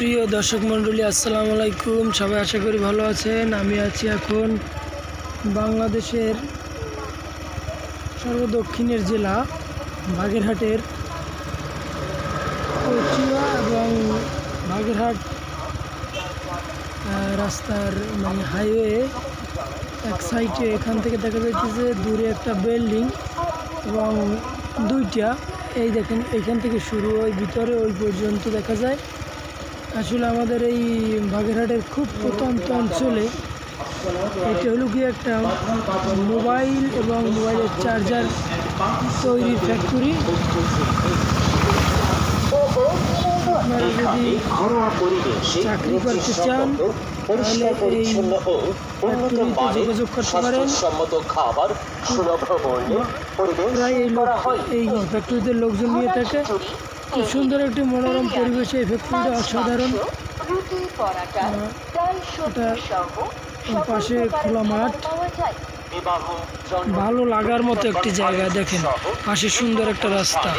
প্রিয় দর্শক মণ্ডলী, আসসালামু আলাইকুম। সবাই আশা করি ভালো আছেন। আমি আছি এখন বাংলাদেশের সর্বদক্ষিণের জেলা, বাগেরহাটের কচুয়া এবং বাগেরহাট রাস্তার মানে হাইওয়ে এক সাইডে এখান থেকে দেখা যাইতেছে, দূরে একটা বিল্ডিং এবং দুইটা। এই দেখেন এইখান থেকে শুরু ওই ভিতরে ওই পর্যন্ত দেখা যায়। আসলে আমাদের এই বাগেরহাটের খুব প্রত্যন্ত অঞ্চলে এটা হলো কি একটা মোবাইল এবং মোবাইলের চার্জার তৈরির ফ্যাক্টরি আপনারা যদি চাকরি করতে চান পরিষ্কার পরিচ্ছন্ন ও উন্নত মানের যোগাযোগ করতে পারেন। স্বাস্থ্যসম্মত খাবার সুলভ মূল্যে পরিবেশ প্রায় করা হয়। এই ফ্যাক্টরিতে লোকজন নিয়ে থাকে। খুব সুন্দর একটি মনোরম পরিবেশে এই ফ্যাক্টরিটা অসাধারণ। এটা পাশে খোলা মাঠ। ভালো লাগার মতো একটি জায়গা দেখেন। পাশে সুন্দর একটা রাস্তা।